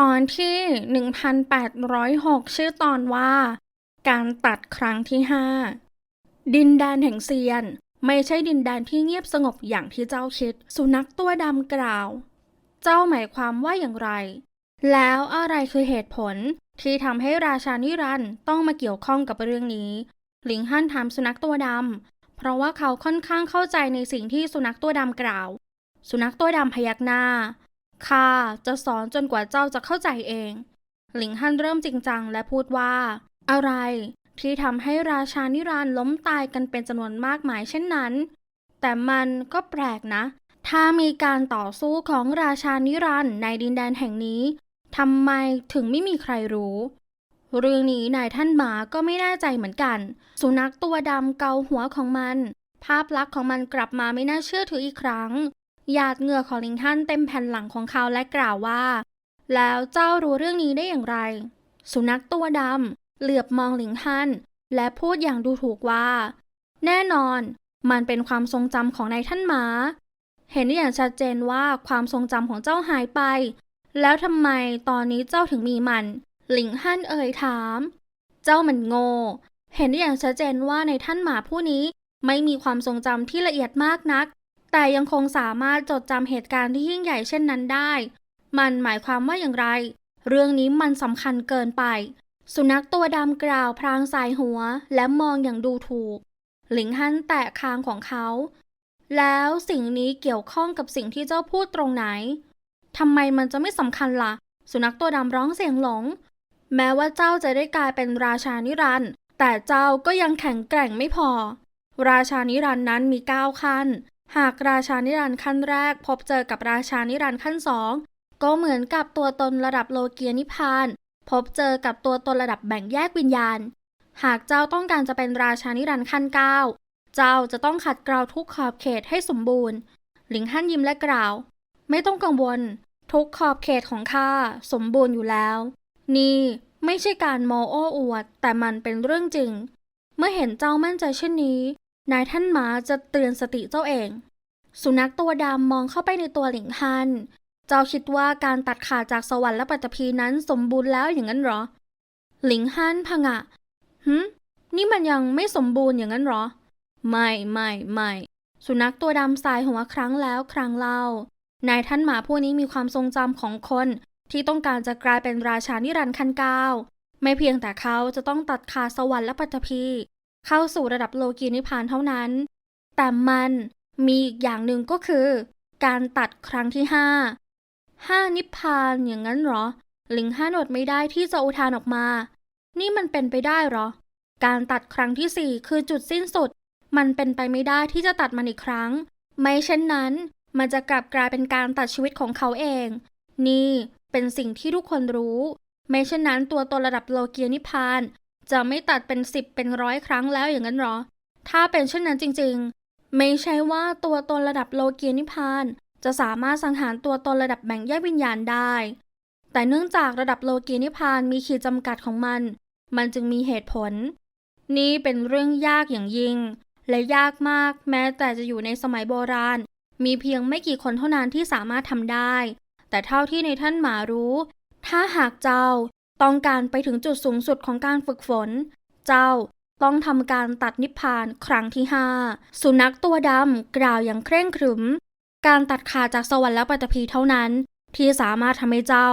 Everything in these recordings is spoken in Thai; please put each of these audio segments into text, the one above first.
ตอนที่ 1806 ชื่อตอนว่า การตัดครั้งที่ 5 ดินแดนแห่งเซียน ไม่ใช่ดินแดนที่เงียบสงบอย่างที่เจ้าคิด สุนัขตัวดำกล่าว เจ้าหมายความว่าอย่างไร แล้วอะไรคือเหตุผลที่ทำให้ราชานิรันต้องมาเกี่ยวข้องกับเรื่องนี้หลิงฮั่นถามสุนัขตัวดำ เพราะว่าเขาค่อนข้างเข้าใจในสิ่งที่สุนัขตัวดำกล่าว สุนัขตัวดำพยักหน้า ข้าจะสอนจนกว่าเจ้าจะเข้าใจเอง หลิงฮั่นเริ่มจริงจังและพูดว่า อะไรที่ทำให้ราชานิรันล้มตายกันเป็นจำนวนมากมายเช่นนั้น แต่มันก็แปลกนะ ถ้ามีการต่อสู้ของราชานิรันในดินแดนแห่งนี้ทำไมถึงไม่มีใครรู้ เรื่องนี้นายท่านหมาก็ไม่แน่ใจเหมือนกัน สุนัขตัวดำเกาหัวของมัน ภาพลักษณ์ของมันกลับมาไม่น่าเชื่อถืออีกครั้ง หยาดเหงื่อของลิงฮั่นเต็มแผ่นหลังของเขาและกล่าวว่า แล้วเจ้ารู้เรื่องนี้ได้อย่างไร สุนัขตัวดำเหลือบมองลิงฮั่นและพูดอย่างดูถูกว่า แน่นอนมันเป็นความทรงจำของนายท่านหมา เห็นได้อย่างชัดเจนว่าความทรงจำของเจ้าหายไป แล้วทำไมตอนนี้เจ้าถึงมีมันหลิงฮั่นเอ่ยถาม เจ้ามันโง่ เห็นได้อย่างชัดเจนว่าในท่านหมาผู้นี้ไม่มีความทรงจำที่ละเอียดมากนัก แต่ยังคงสามารถจดจำเหตุการณ์ที่ยิ่งใหญ่เช่นนั้นได้ มันหมายความว่าอย่างไร เรื่องนี้มันสำคัญเกินไป สุนัขตัวดำกล่าวพรางสายหัวและมองอย่างดูถูก หลิงฮั่นแตะคางของเขา แล้วสิ่งนี้เกี่ยวข้องกับสิ่งที่เจ้าพูดตรงไหนทำไมมันจะไม่สำคัญละ่ะ สุนัขตัวดำร้องเสียงหลง แม้ว่าเจ้าจะได้กลายเป็นราชานิรันด์แต่เจ้าก็ยังแข็งแกร่งไม่พอ ราชานิรันด์นั้นมีเก้าขั้น หากราชานิรันดร์ขั้นแรก พบเจอกับราชานิรันดร์ขั้นสองก็เหมือนกับตัวตนระดับโลเกียนิพาน พบเจอกับตัวตนระดับแบ่งแยกวิญญาณ หากเจ้าต้องการจะเป็นราชานิรันดร์ขั้นเก้าเจ้าจะต้องขัดเกลาทุกขอบเขตให้สมบูรณ์ หลิงฮั่นยิ้มและกล่าว ไม่ต้องกังวล ทุกขอบเขตของข้าสมบูรณ์อยู่แล้ว นี่ไม่ใช่การโมโอ้อวด แต่มันเป็นเรื่องจริง เมื่อเห็นเจ้ามั่นใจเช่นนี้ นายท่านหมาจะเตือนสติเจ้าเอง สุนัขตัวดำมองเข้าไปในตัวหลิงฮัน เจ้าคิดว่าการตัดขาดจากสวรรค์และปัตตภีนั้นสมบูรณ์แล้วอย่างนั้นหรอ หลิงฮันพงะหืมนี่มันยังไม่สมบูรณ์อย่างนั้นหรอ ไม่ไม่ไม่สุนัขตัวดำสายหัวครั้งแล้วครั้งเล่า นายท่านหมาผู้นี้มีความทรงจำของคน ที่ต้องการจะกลายเป็นราชานิรันดร์ขั้นเก้าไม่เพียงแต่เขาจะต้องตัดขาดสวรรค์และปัตตภี เข้าสู่ระดับโลกีนิพพานเท่านั้น แต่มันมีอีกอย่างหนึ่งก็คือ การตัดครั้งที่ห้าห้านิพพานอย่างนั้นเหรอ หลิงห้าหนดไม่ได้ที่จะอุทานออกมา นี่มันเป็นไปได้เหรอ การตัดครั้งที่สี่คือจุดสิ้นสุด มันเป็นไปไม่ได้ที่จะตัดมันอีกครั้ง ไม่เช่นนั้น มันจะกลับกลายเป็นการตัดชีวิตของเขาเอง นี่เป็นสิ่งที่ทุกคนรู้ ไม่เช่นนั้นตัวตนระดับโลเกียนิพพาน จะไม่ตัดเป็นสิบเป็นร้อยครั้งแล้วอย่างนั้นหรอ ถ้าเป็นเช่นนั้นจริงๆ ไม่ใช่ว่าตัวตนระดับโลเกียนิพาน จะสามารถสังหารตัวตนระดับแบ่งแยกวิญญาณได้ แต่เนื่องจากระดับโลเกียนิพานมีขีดจำกัดของมัน มันจึงมีเหตุผล นี่เป็นเรื่องยากอย่างยิ่ง และยากมากแม้แต่จะอยู่ในสมัยโบราณ มีเพียงไม่กี่คนเท่านั้นที่สามารถทำได้ แต่เท่าที่ในท่านหมารู้ ถ้าหากเจ้า ต้องการไปถึงจุดสูงสุดของการฝึกฝน เจ้าต้องทำการตัดนิพพานครั้งที่ห้าสุนัขตัวดำกล่าวอย่างเคร่งครึม การตัดขาดจากสวรรค์และปัตภีเท่านั้น ที่สามารถทำให้เจ้า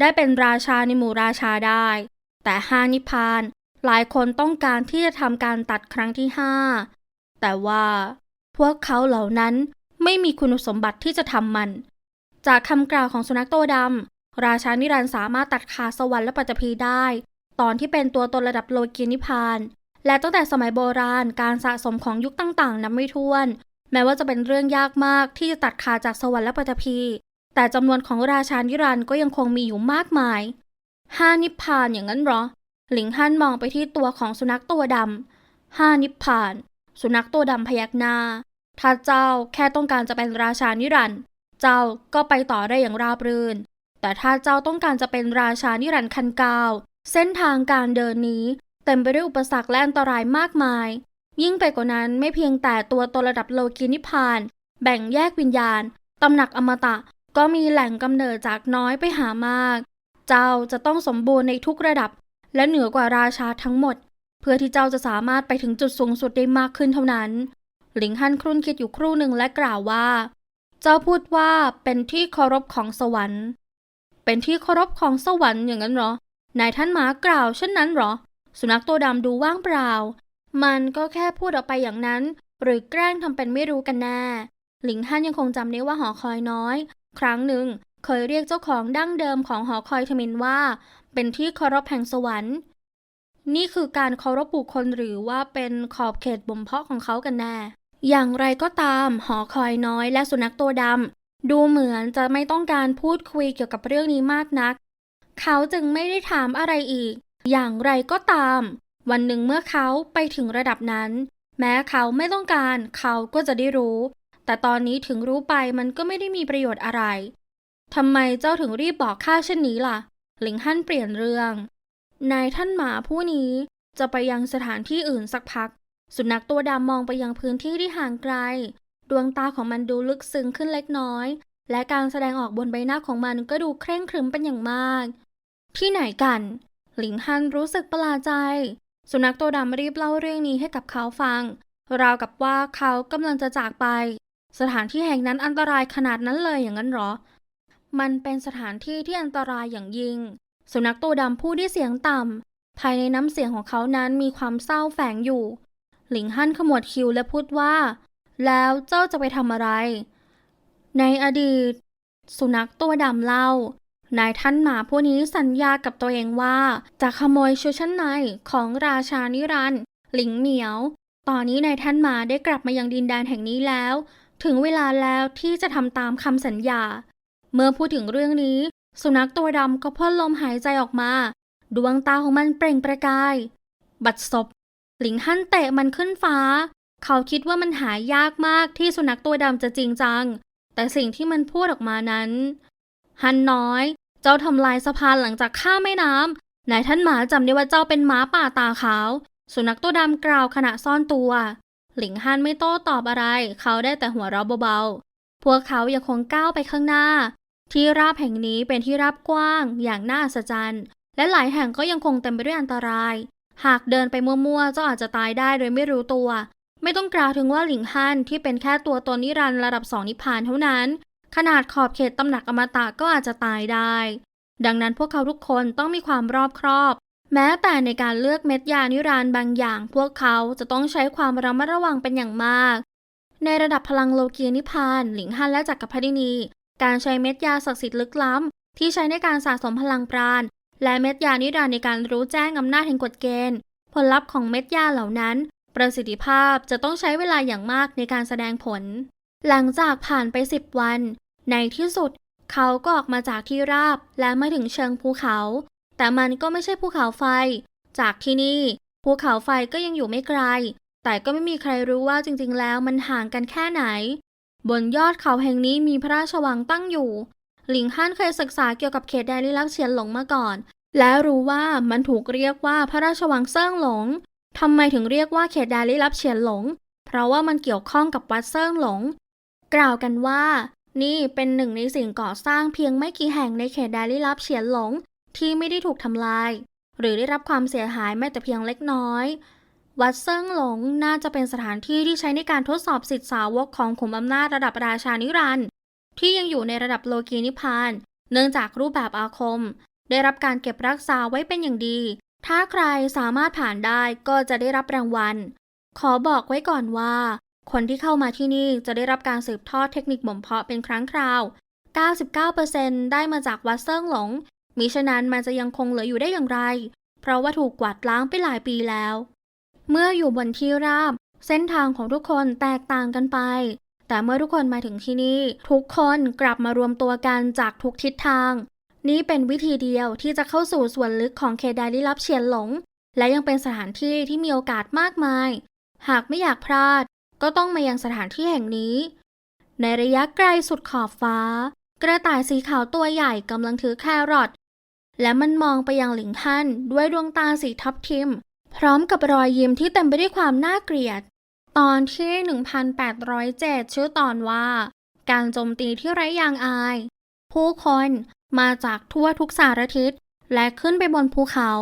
ได้เป็นราชาในหมู่ราชาได้ แต่ห้านิพพาน หลายคนต้องการที่จะทำการตัดครั้งที่ห้าแต่ว่า พวกเขาเหล่านั้นไม่มีคุณสมบัติที่จะทำมัน จากคำกล่าวของสุนัขตัวดำ ราชานิรันดร์สามารถตัดขาดสวรรค์และปัตตภีได้ ตอนที่เป็นตัวตนระดับโลกีนิพาน และตั้งแต่สมัยโบราณการสะสมของยุคต่างๆ นับไม่ถ้วน แม้ว่าจะเป็นเรื่องยากมากที่จะตัดขาดจากสวรรค์และปัตตภีแต่จำนวนของราชานิรันดร์ก็ยังคงมีอยู่มากมายห้านิพานอย่างนั้นหรอ หลิงฮั่นมองไปที่ตัวของสุนัขตัวดำห้านิพพาน สุนัขตัวดำพยักหน้า ถ้าเจ้าแค่ต้องการจะเป็นราชานิรันดร์ เจ้าก็ไปต่อได้อย่างราบรื่น แต่ถ้าเจ้าต้องการจะเป็นราชานิรันดร์คันกาว เส้นทางการเดินนี้ เต็มไปด้วยอุปสรรคและอันตรายมากมาย ยิ่งไปกว่านั้นไม่เพียงแต่ตัวตนระดับโลกีนิพพาน แบ่งแยกวิญญาณตำหนักอมตะก็มีแหล่งกำเนิดจากน้อยไปหามาก เจ้าจะต้องสมบูรณ์ในทุกระดับ และเหนือกว่าราชาทั้งหมด เพื่อที่เจ้าจะสามารถไปถึงจุดสูงสุดได้มากขึ้นเท่านั้น หลิงฮั่นครุ่นคิดอยู่ครู่หนึ่งและกล่าวว่า เจ้าพูดว่าเป็นที่เคารพของสวรรค์ เป็นที่เคารพของสวรรค์อย่างนั้นเหรอ นายท่านหมากล่าวเช่นนั้นเหรอ สุนัขตัวดำดูว่างเปล่า มันก็แค่พูดออกไปอย่างนั้น หรือแกล้งทำเป็นไม่รู้กันแน่หลิงฮั่นยังคงจำได้ว่าหอคอยน้อย ครั้งหนึ่งเคยเรียกเจ้าของดั้งเดิมของหอคอยทมินว่า เป็นที่เคารพแห่งสวรรค์ นี่คือการเคารพบุคคลหรือว่าเป็นขอบเขตบ่มเพาะของเขากันแน่ อย่างไรก็ตาม หอคอยน้อยและสุนัขตัวดำ ดูเหมือนจะไม่ต้องการพูดคุยเกี่ยวกับเรื่องนี้มากนัก เขาจึงไม่ได้ถามอะไรอีก อย่างไรก็ตาม วันหนึ่งเมื่อเขาไปถึงระดับนั้น แม้เขาไม่ต้องการเขาก็จะได้รู้ แต่ตอนนี้ถึงรู้ไปมันก็ไม่ได้มีประโยชน์อะไรทำไมเจ้าถึงรีบบอกข้าเช่นนี้ล่ะ หลิงฮั่นเปลี่ยนเรื่อง นายท่านหมาผู้นี้จะไปยังสถานที่อื่นสักพัก สุนัขตัวดำมองไปยังพื้นที่ที่ห่างไกล ดวงตาของมันดูลึกซึ้งขึ้นเล็กน้อย และการแสดงออกบนใบหน้าของมันก็ดูเคร่งครึมเป็นอย่างมาก ที่ไหนกัน หลิงฮันรู้สึกประหลาดใจ สุนัขตัวดำรีบเล่าเรื่องนี้ให้กับเขาฟัง ราวกับว่าเขากำลังจะจากไป สถานที่แห่งนั้นอันตรายขนาดนั้นเลยอย่างนั้นหรอ มันเป็นสถานที่ที่อันตรายอย่างยิ่ง สุนัขตัวดำพูดด้วยเสียงต่ำภายในน้ำเสียงของเขานั้นมีความเศร้าแฝงอยู่ หลิงฮั่นขมวดคิ้วและพูดว่า แล้วเจ้าจะไปทำอะไร ในอดีต สุนัขตัวดำเล่านายท่านหมาผู้นี้สัญญากับตัวเองว่า จะขโมยชุดชั้นในของราชานิรันด์หลิงเหมียว ตอนนี้นายท่านหมาได้กลับมายังดินแดนแห่งนี้แล้ว ถึงเวลาแล้วที่จะทำตามคำสัญญา เมื่อพูดถึงเรื่องนี้ สุนัขตัวดำก็พ่นลมหายใจออกมา ดวงตาของมันเปล่งประกาย บัดซบหลิงฮั่นเตะมันขึ้นฟ้า เขาคิดว่ามันหายากมากที่สุนัขตัวดำจะจริงจัง แต่สิ่งที่มันพูดออกมานั้น ฮันน้อย เจ้าทำลายสะพานหลังจากข้ามแม่น้ำนายท่านหมาจำได้ว่าเจ้าเป็นหมาป่าตาขาว สุนัขตัวดำกล่าวขณะซ่อนตัว หลิงฮันไม่โต้ตอบอะไร เขาได้แต่หัวเราะเบาๆ พวกเขายังคงก้าวไปข้างหน้า ที่ราบแห่งนี้เป็นที่ราบกว้าง อย่างน่าอัศจรรย์ และหลายแห่งก็ยังคงเต็มไปด้วยอันตราย หากเดินไปมั่วๆเจ้าอาจจะตายได้โดยไม่รู้ตัว ไม่ต้องกล่าวถึงว่าหลิงฮั่นที่เป็นแค่ตัวตนนิรันดร์ระดับสองนิพพานเท่านั้น ขนาดขอบเขตตำหนักอมตะก็อาจจะตายได้ ดังนั้นพวกเขาทุกคนต้องมีความรอบครอบ แม้แต่ในการเลือกเม็ดยานิรันดร์บางอย่าง พวกเขาจะต้องใช้ความระมัดระวังเป็นอย่างมาก ในระดับพลังโลกียนิพพานหลิงฮั่นและจักรพรรดินี การใช้เม็ดยาศักดิ์สิทธิ์ลึกล้ำที่ใช้ในการสะสมพลังปราณและเม็ดยานิรันดร์ในการรู้แจ้งอำนาจแห่งกฎเกณฑ์ ผลลัพธ์ของเม็ดยาเหล่านั้น ประสิทธิภาพจะต้องใช้เวลาอย่างมากในการแสดงผล หลังจากผ่านไปสิบวัน ในที่สุด เขาก็ออกมาจากที่ราบและมาถึงเชิงภูเขา แต่มันก็ไม่ใช่ภูเขาไฟ จากที่นี่ภูเขาไฟก็ยังอยู่ไม่ไกล แต่ก็ไม่มีใครรู้ว่าจริงๆ แล้วมันห่างกันแค่ไหน บนยอดเขาแห่งนี้มีพระราชวังตั้งอยู่ หลิงฮั่นเคยศึกษาเกี่ยวกับเขตแดนลี้ลับเฉียนหลงมาก่อน และรู้ว่ามันถูกเรียกว่าพระราชวังเซิ่งหลง ทำไมถึงเรียกว่าเขตแดนลี้ลับเฉียนหลง เพราะว่ามันเกี่ยวข้องกับวัดเซิ่งหลง กล่าวกันว่า นี่เป็นหนึ่งในสิ่งก่อสร้างเพียงไม่กี่แห่งในเขตแดนลี้ลับเฉียนหลง ที่ไม่ได้ถูกทำลาย หรือได้รับความเสียหายแม้แต่เพียงเล็กน้อย วัดเซิ่งหลงน่าจะเป็นสถานที่ที่ใช้ในการทดสอบสิทธิสาวกของขุมอำนาจระดับราชานิรันดร์ที่ยังอยู่ในระดับโลกีนิพาน เนื่องจากรูปแบบอาคม ได้รับการเก็บรักษาไว้เป็นอย่างดี ถ้าใครสามารถผ่านได้ก็จะได้รับรางวัล ขอบอกไว้ก่อนว่า คนที่เข้ามาที่นี่จะได้รับการสืบทอดเทคนิคบ่มเพาะเป็นครั้งคราว 99%ได้มาจากวัดเซิงหลง มิฉะนั้นมันจะยังคงเหลืออยู่ได้อย่างไร เพราะว่าถูกกวาดล้างไปหลายปีแล้ว เมื่ออยู่บนที่ราบ เส้นทางของทุกคนแตกต่างกันไป แต่เมื่อทุกคนมาถึงที่นี่ ทุกคนกลับมารวมตัวกันจากทุกทิศทาง นี่เป็นวิธีเดียวที่จะเข้าสู่ส่วนลึกของเคดาลี้ลับเฉียนหลง และยังเป็นสถานที่ที่มีโอกาสมากมาย หากไม่อยากพลาด ก็ต้องมายังสถานที่แห่งนี้ ในระยะไกลสุดขอบฟ้า กระต่ายสีขาวตัวใหญ่กำลังถือแครอทและมันมองไปยังหลิงฮั่นด้วยดวงตาสีทับทิม พร้อมกับรอยยิ้มที่เต็มไปด้วยความน่าเกลียด ตอนที่ 1807 ชื่อตอนว่า การโจมตีที่ไร้ยางอาย ผู้คน มาจากทั่วทุกสารทิศ และขึ้นไปบนภูเขา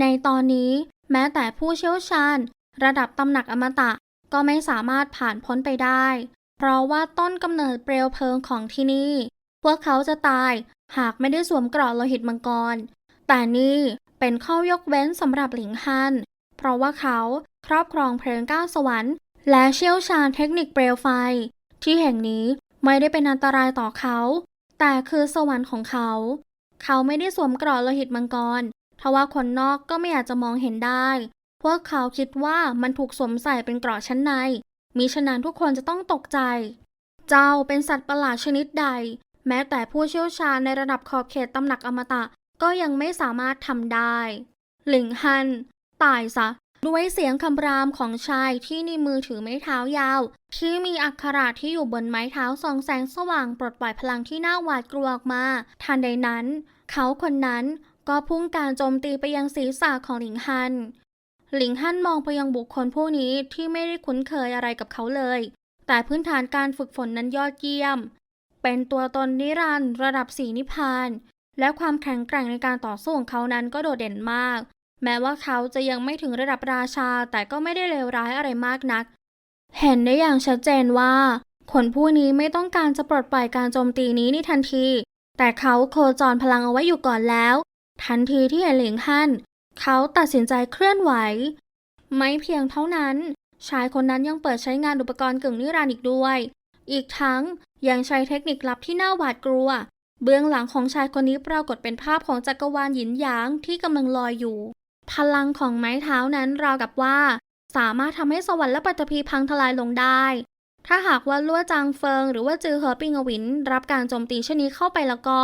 ในตอนนี้แม้แต่ผู้เชี่ยวชาญ ระดับตำหนักอมตะก็ไม่สามารถผ่านพ้นไปได้ เพราะว่าต้นกำเนิดเปลวเพลิงของที่นี่ พวกเขาจะตายหากไม่ได้สวมเกราะโลหิตมังกร แต่นี่เป็นข้อยกเว้นสำหรับหลิงฮัน เพราะว่าเขาครอบครองเพลิงก้าวสวรรค์ และเชี่ยวชาญเทคนิคเปลวไฟ ที่แห่งนี้ไม่ได้เป็นอันตรายต่อเขา แต่คือสวรรค์ของเขา เขาไม่ได้สวมเกราะโลหิตมังกรทว่าคนนอกก็ไม่อาจจะมองเห็นได้ พวกเขาคิดว่ามันถูกสวมใส่เป็นเกราะชั้นใน มิฉะนั้นทุกคนจะต้องตกใจ เจ้าเป็นสัตว์ประหลาดชนิดใด แม้แต่ผู้เชี่ยวชาญในระดับขอบเขตตำหนักอมตะก็ยังไม่สามารถทำได้ หลิงฮัน ตายซะ ด้วยเสียงคำรามของชายที่ในมือถือไม้เท้ายาว ที่มีอักขระที่อยู่บนไม้เท้าส่องแสงสว่างปลดปล่อยพลังที่น่าหวาดกลัวออกมา ทันใดนั้น เขาคนนั้นก็พุ่งการโจมตีไปยังศีรษะของหลิงฮัน หลิงฮั่นมองไปยังบุคคลผู้นี้ที่ไม่ได้คุ้นเคยอะไรกับเขาเลย แต่พื้นฐานการฝึกฝนนั้นยอดเยี่ยม เป็นตัวตนนิรันดร์ระดับสีนิพพาน และความแข็งแกร่งในการต่อสู้ของเขานั้นก็โดดเด่นมาก แม้ว่าเขาจะยังไม่ถึงระดับราชาแต่ก็ไม่ได้เลวร้ายอะไรมากนัก เห็นได้อย่างชัดเจนว่า คนผู้นี้ไม่ต้องการจะปลดปล่อยการโจมตีนี้ในทันที แต่เขาโคจรพลังเอาไว้อยู่ก่อนแล้ว ทันทีที่เห็นหลิงฮั่นเขาตัดสินใจเคลื่อนไหว ไม่เพียงเท่านั้น ชายคนนั้นยังเปิดใช้งานอุปกรณ์กึ่งนิรันดร์อีกด้วย อีกทั้งยังใช้เทคนิคลับที่น่าหวาดกลัว เบื้องหลังของชายคนนี้ปรากฏเป็นภาพของจักรวาลหยินหยางที่กำลังลอยอยู่ พลังของไม้เท้านั้นราวกับว่า สามารถทำให้สวรรค์และปัตภีพังทลายลงได้ ถ้าหากว่าลั่วจางเฟิง หรือว่าจือเหอปิงอวิน รับการโจมตีเช่นนี้เข้าไปแล้วก็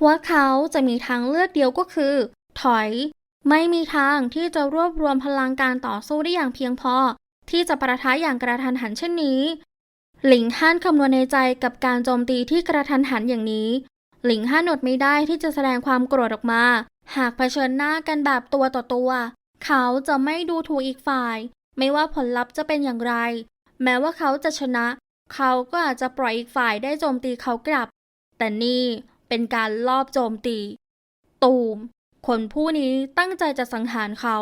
พวกเขาจะมีทางเลือกเดียวก็คือ ถอย ไม่มีทางที่จะรวบรวมพลังการต่อสู้ได้อย่างเพียงพอ ที่จะประทะอย่างกระทันหันเช่นนี้ หลิงฮั่นคำนวณในใจกับการโจมตีที่กระทันหันอย่างนี้ หลิงฮั่นอดไม่ได้ที่จะแสดงความโกรธออกมา หากเผชิญหน้ากันแบบตัวต่อตัว เขาจะไม่ดูถูกอีกฝ่าย ไม่ว่าผลลัพธ์จะเป็นอย่างไร แม้ว่าเขาจะชนะ เขาก็อาจจะปล่อยอีกฝ่ายได้โจมตีเขากลับ แต่นี่เป็นการลอบโจมตี ตูม คนผู้นี้ตั้งใจจะสังหารเขา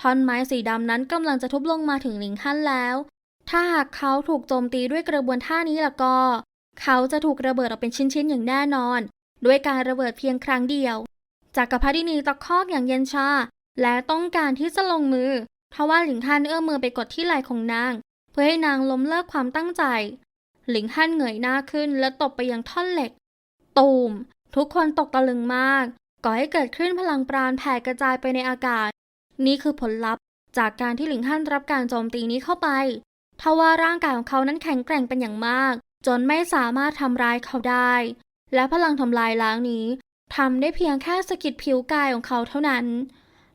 ท่อนไม้สีดำนั้นกำลังจะทุบลงมาถึงหลิงฮั่นแล้ว ถ้าหากเขาถูกโจมตีด้วยกระบวนท่านี้ล่ะก็ เขาจะถูกระเบิดออกเป็นชิ้นๆอย่างแน่นอน ด้วยการระเบิดเพียงครั้งเดียว จากกัปพดินีตะคอกอย่างเย็นชา และต้องการที่จะลงมือทว่าหลิงฮั่นเอื้อมมือไปกดที่ไหล่ของนาง เพื่อให้นางล้มเลิกความตั้งใจ หลิงฮั่นเงยหน้าขึ้นและตบไปยังท่อนเหล็ก ตูม ทุกคนตกตะลึงมาก ก่อให้เกิดคลื่นพลังปราณแผ่กระจายไปในอากาศ นี่คือผลลัพธ์ จากการที่หลิงฮั่นรับการโจมตีนี้เข้าไปทว่าร่างกายของเขานั้นแข็งแกร่งเป็นอย่างมาก จนไม่สามารถทำร้ายเขาได้ และพลังทำลายล้างนี้ ทำได้เพียงแค่สะกิดผิวกายของเขาเท่านั้น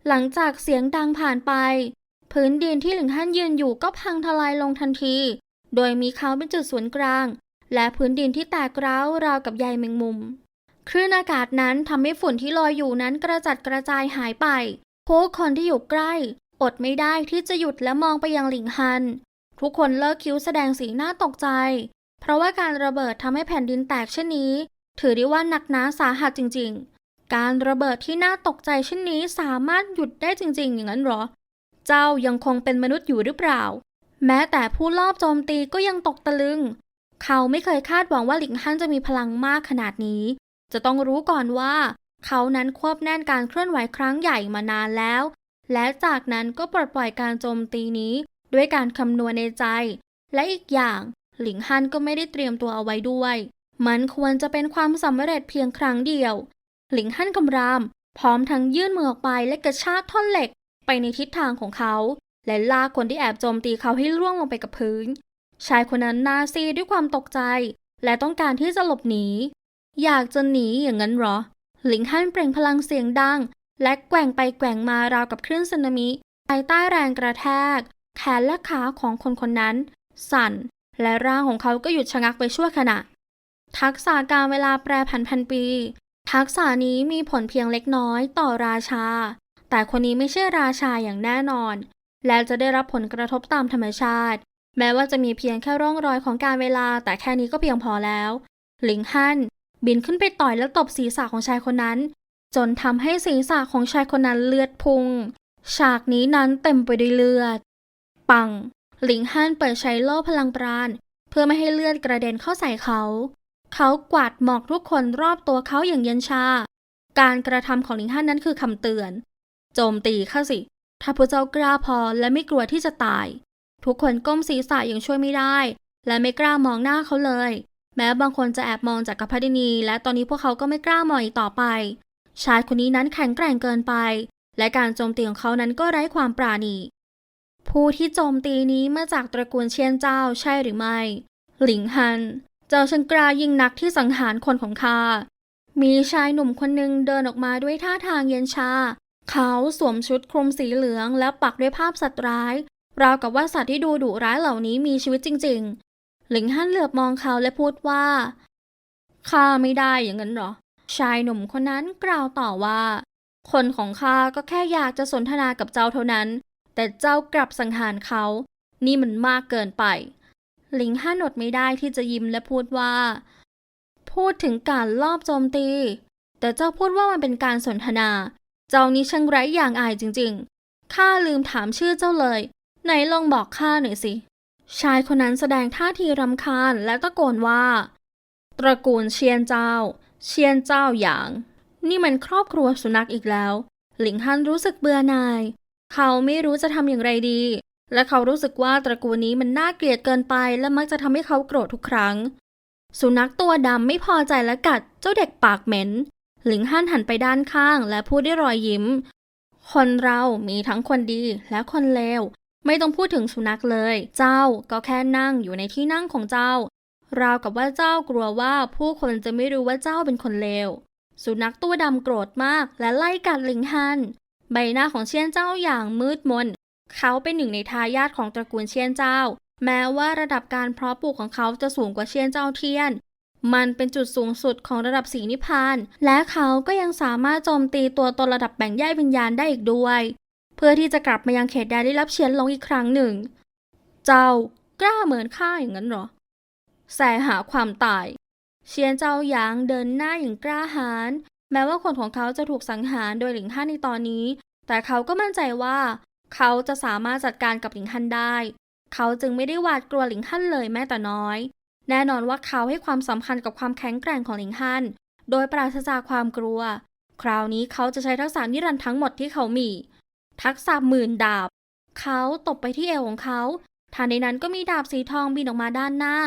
หลังจากเสียงดังผ่านไป พื้นดินที่หลิงฮั่นยืนอยู่ก็พังทลายลงทันที โดยมีเขาเป็นจุดศูนย์กลาง และพื้นดินที่แตกร้าวราวกับใยแมงมุม คลื่นอากาศนั้นทำให้ฝุ่นที่ลอยอยู่นั้นกระจัดกระจายหายไปผู้คนที่อยู่ใกล้ อดไม่ได้ที่จะหยุดและมองไปยังหลิงฮัน ทุกคนเลิกคิ้วแสดงสีหน้าตกใจ เพราะว่าการระเบิดทำให้แผ่นดินแตกเช่นนี้ ถือได้ว่าหนักหนาสาหัสจริงๆ การระเบิดที่น่าตกใจเช่นนี้สามารถหยุดได้จริงๆ อย่างนั้นเหรอ เจ้ายังคงเป็นมนุษย์อยู่หรือเปล่า แม้แต่ผู้ลอบโจมตีก็ยังตกตะลึง เขาไม่เคยคาดหวังว่าหลิงฮั่นจะมีพลังมากขนาดนี้ จะต้องรู้ก่อนว่า เขานั้นควบแน่นการเคลื่อนไหวครั้งใหญ่มานานแล้ว และจากนั้นก็ปลดปล่อยการโจมตีนี้ด้วยการคำนวณในใจ และอีกอย่างหลิงฮั่นก็ไม่ได้เตรียมตัวเอาไว้ด้วย มันควรจะเป็นความสำเร็จเพียงครั้งเดียว หลิงฮั่นกำราม พร้อมทั้งยื่นมือออกไปและกระชากท่อนเหล็กไปในทิศทางของเขา และลากคนที่แอบโจมตีเขาให้ร่วงลงไปกับพื้น ชายคนนั้นหนาซีด้วยความตกใจ และต้องการที่จะหลบหนี อยากจะหนีอย่างนั้นหรอ หลิงฮั่นเปล่งพลังเสียงดัง และแกว่งไปแกว่งมาราวกับคลื่นสึนามิภายใต้แรงกระแทก แขนและขาของคนคนนั้น สั่น และร่างของเขาก็หยุดชะงักไปชั่วขณะ ทักษะการเวลาแปรผันพันปี ทักษะนี้มีผลเพียงเล็กน้อยต่อราชา แต่คนนี้ไม่ใช่ราชาอย่างแน่นอน และจะได้รับผลกระทบตามธรรมชาติ แม้ว่าจะมีเพียงแค่ร่องรอยของการเวลา แต่แค่นี้ก็เพียงพอแล้ว หลิงฮั่นบินขึ้นไปต่อยและตบศีรษะของชายคนนั้น จนทำให้ศีรษะของชายคนนั้นเลือดพุง ฉากนี้นั้นเต็มไปด้วยเลือด ปัง หลิงฮั่นเปิดใช้โล่พลังปราณเพื่อไม่ให้เลือดกระเด็นเข้าใส่เขา เขากวาดหมอกทุกคนรอบตัวเขาอย่างเย็นชา การกระทำของหลิงฮั่นนั้นคือคำเตือน โจมตีข้าสิ ถ้าพระเจ้ากล้าพอและไม่กลัวที่จะตาย ทุกคนก้มศีรษะอย่างช่วยไม่ได้ และไม่กล้ามองหน้าเขาเลย แม้บางคนจะแอบมองจากกัพดินี และตอนนี้พวกเขาก็ไม่กล้ามองอีกต่อไป ชายคนนี้นั้นแข็งแกร่งเกินไป และการโจมตีของเขานั้นก็ไร้ความปราณีผู้ที่โจมตีนี้มาจากตระกูลเชียนเจ้าใช่หรือไม่ หลิงฮัน จ้าชันกล้ายิ่งนักที่สังหารคนของข้า มีชายหนุ่มคนหนึ่งเดินออกมาด้วยท่าทางเย็นชา เขาสวมชุดคลุมสีเหลืองและปักด้วยภาพสัตว์ร้าย ราวกับว่าสัตว์ที่ดูดุร้ายเหล่านี้มีชีวิตจริง ๆ หลิงฮั่นเหลือบมองเขาและพูดว่าข้าไม่ได้อย่างนั้นหรอ ชายหนุ่มคนนั้นกล่าวต่อว่า คนของข้าก็แค่อยากจะสนทนากับเจ้าเท่านั้น แต่เจ้ากลับสังหารเขา นี่มันมากเกินไป หลิงฮั่นอดไม่ได้ที่จะยิ้มและพูดว่า พูดถึงการลอบโจมตี แต่เจ้าพูดว่ามันเป็นการสนทนา เจ้านี้ช่างไร้อย่างอายจริงๆ ข้าลืมถามชื่อเจ้าเลย ไหนลองบอกข้าหน่อยสิ ชายคนนั้นแสดงท่าทีรำคาญและตะโกนว่า ตระกูลเชียนเจ้า เชียนเจ้าหยาง นี่มันครอบครัวสุนัขอีกแล้ว หลิงฮันรู้สึกเบื่อหน่าย เขาไม่รู้จะทำอย่างไรดี และเขารู้สึกว่าตระกูลนี้มันน่าเกลียดเกินไป และมักจะทำให้เขาโกรธทุกครั้ง สุนัขตัวดำไม่พอใจและกัดเจ้าเด็กปากเหม็น หลิงฮั่นหันไปด้านข้าง และพูดด้วยรอยยิ้ม คนเรามีทั้งคนดีและคนเลว ไม่ต้องพูดถึงสุนัขเลย เจ้าก็แค่นั่งอยู่ในที่นั่งของเจ้า ราวกับว่าเจ้ากลัวว่าผู้คนจะไม่รู้ว่าเจ้าเป็นคนเลว สุนัขตัวดำโกรธมากและไล่กัดหลิงฮันใบหน้าของเชียนเจ้าอย่างมืดมน เขาเป็นหนึ่งในทายาทของตระกูลเชียนเจ้า แม้ว่าระดับการเพาะปลูกของเขาจะสูงกว่าเชียนเจ้าเทียน มันเป็นจุดสูงสุดของระดับสีนิพาน และเขาก็ยังสามารถโจมตีตัวตนระดับแบ่งแยกวิญญาณได้อีกด้วย เพื่อที่จะกลับมายังเขตแดนได้รับเชียนลงอีกครั้งหนึ่ง เจ้ากล้าเหมือนข้าอย่างนั้นหรอ แสหาความตาย เชียนเจ้าหยางเดินหน้าอย่างกล้าหาญ แม้ว่าคนของเขาจะถูกสังหารโดยหลิงฮั่นในตอนนี้ แต่เขาก็มั่นใจว่า เขาจะสามารถจัดการกับหลิงฮั่นได้ เขาจึงไม่ได้หวาดกลัวหลิงฮั่นเลยแม้แต่น้อย แน่นอนว่าเขาให้ความสำคัญกับความแข็งแกร่งของหลิงฮั่นโดยปราศจากความกลัว คราวนี้เขาจะใช้ทักษะนิรันดร์ทั้งหมดที่เขามี ทักษะหมื่นดาบ เขาตบไปที่เอวของเขาทันใดนั้นก็มีดาบสีทองบินออกมาด้านหน้า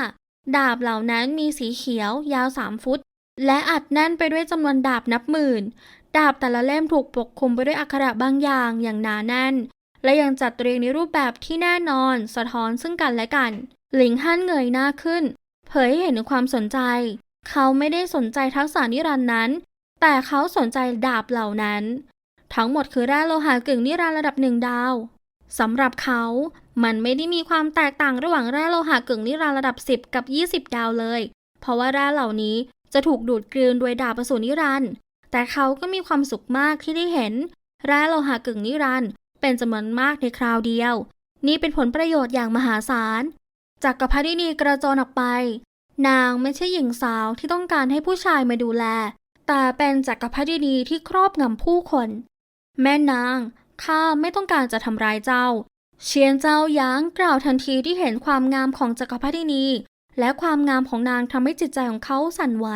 ดาบเหล่านั้นมีสีเขียว ยาวสามฟุต และอัดแน่นไปด้วยจำนวนดาบนับหมื่น ดาบแต่ละเล่มถูกปกคลุมไปด้วยอักขระบางอย่างอย่างหนาแน่น และยังจัดเรียงในรูปแบบที่แน่นอน สะท้อนซึ่งกันและกัน หลิงฮั่นเงยหน้าขึ้น เผยให้เห็นถึงความสนใจ เขาไม่ได้สนใจทักษะนิรันดร์นั้น แต่เขาสนใจดาบเหล่านั้น ทั้งหมดคือแร่โลหะกึ่งนิรันดร์ระดับหนึ่งดาวสำหรับเขา มันไม่ได้มีความแตกต่างระหว่างแร่โลหะกึ่งนิรันดร์ระดับ 10 กับ 20 ดาวเลย เพราะว่าแร่เหล่านี้จะถูกดูดกลืนโดยดาบอสูนิรันดร์แต่เขาก็มีความสุขมากที่ได้เห็น แร่โลหะกึ่งนิรันดร์ เป็นจำนวนมากในคราวเดียว นี่เป็นผลประโยชน์อย่างมหาศาลจากกัพดินีกระโจนออกไป นางไม่ใช่หญิงสาวที่ต้องการให้ผู้ชายมาดูแล แต่เป็นจักรพรรดินีที่ครอบงำผู้คน แม่นางข้าไม่ต้องการจะทำร้ายเจ้า เชียนเจ้ายางกล่าวทันทีที่เห็นความงามของจักรพรรดินี และความงามของนางทำให้จิตใจของเขาสั่นไหว